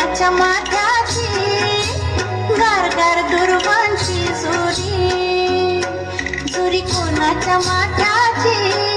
कोणाच्या माथ्याची गार गार दुर्वांची जुरी जुरी कोणाच्या माथ्याची?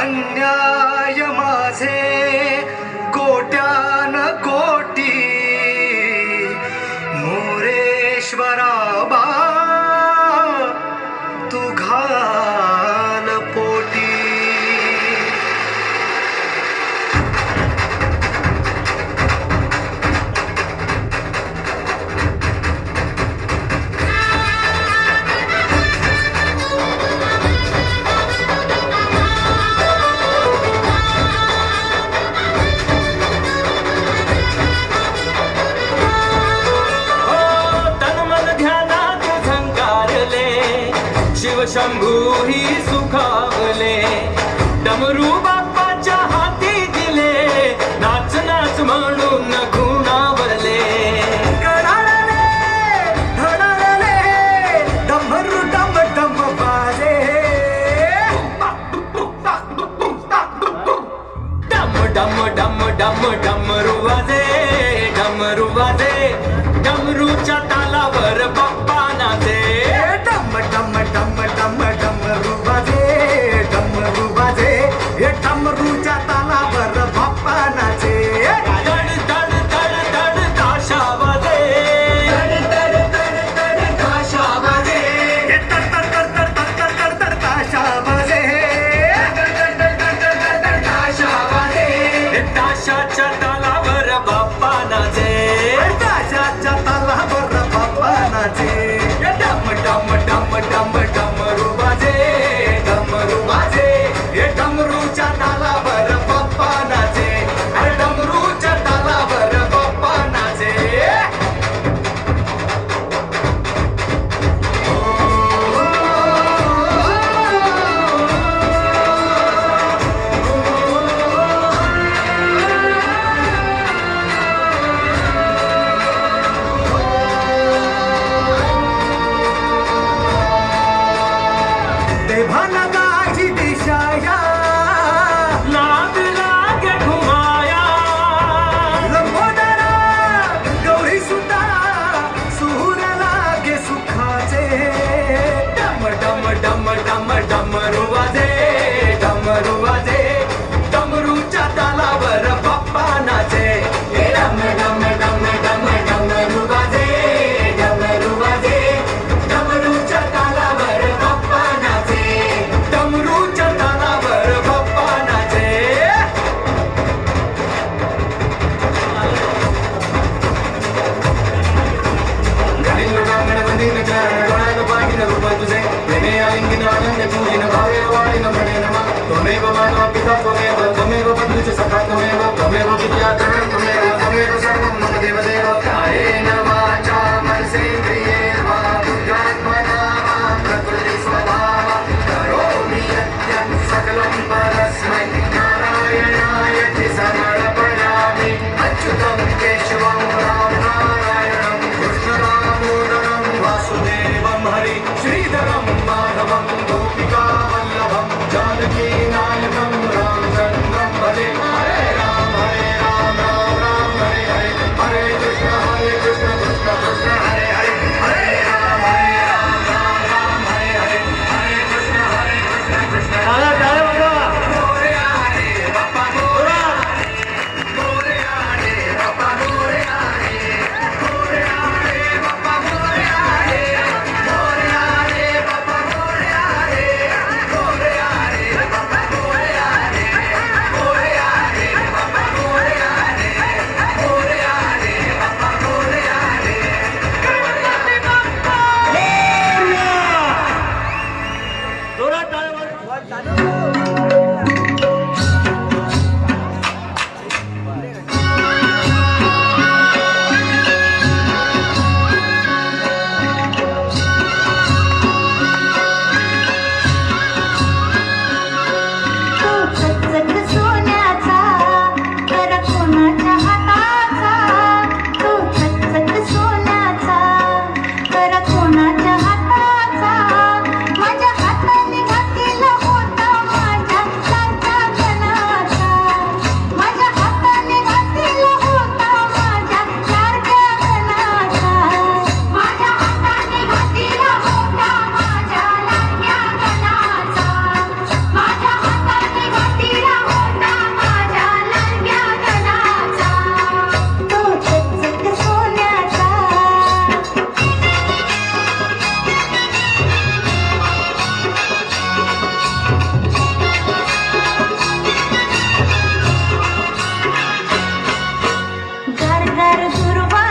अन्यायमासे मे अलिङ्गिनालिङ्ग चूलिन भावेन वाणिन भणेन त्वमेव माता पिता त्वमेव त्वमेव बन्धु च सखा त्वमेव त्वमेव विद्या त्वमेव त्वमेव सर्वं मम देवदेव Guruva.